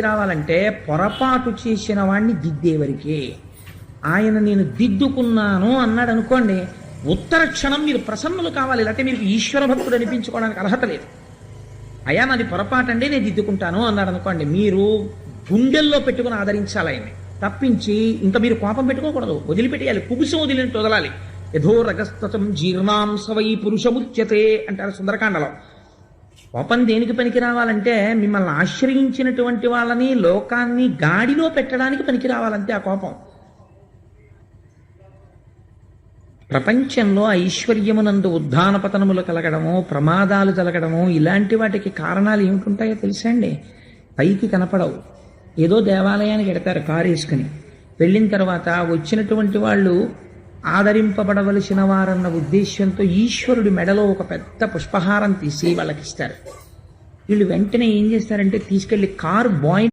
పనికి రావాలంటే పొరపాటు చేసిన వాడిని దిద్దేవరికే. ఆయన నేను దిద్దుకున్నాను అన్నాడు అనుకోండి ఉత్తర క్షణం మీరు ప్రసన్నులు కావాలి లేకపోతే మీకు ఈశ్వర భక్తుడు అనిపించుకోవడానికి అర్హత లేదు. అయ్యా నాది పొరపాటు అండి నేను దిద్దుకుంటాను అన్నాడు అనుకోండి మీరు గుండెల్లో పెట్టుకుని ఆదరించాలి ఆయన్ని. తప్పించి ఇంకా మీరు కోపం పెట్టుకోకూడదు వదిలిపెట్టేయాలి కుబుసం వదిలినట్టు వదలాలి. యథో రగస్తతం జీర్ణాంశవై పురుషముచ్యతే అంటారు సుందరకాండలో. కోపం దేనికి పనికి రావాలంటే మిమ్మల్ని ఆశ్రయించినటువంటి వాళ్ళని లోకాన్ని గాడిలో పెట్టడానికి పనికి రావాలంటే ఆ కోపం. ప్రపంచంలో ఐశ్వర్యమునందు ఉద్ధాన పతనములు కలగడము ప్రమాదాలు జరగడము ఇలాంటి వాటికి కారణాలు ఏమిటుంటాయో తెలుసండి పైకి కనపడవు. ఏదో దేవాలయానికి ఎడతారు కారు వేసుకుని. వెళ్ళిన తర్వాత వచ్చినటువంటి వాళ్ళు ఆదరింపబడవలసిన వారన్న ఉద్దేశ్యంతో ఈశ్వరుడి మెడలో ఒక పెద్ద పుష్పహారం తీసి వాళ్ళకి ఇస్తారు వీళ్ళు వెంటనే ఏం చేస్తారంటే తీసుకెళ్ళి కారు బాయ్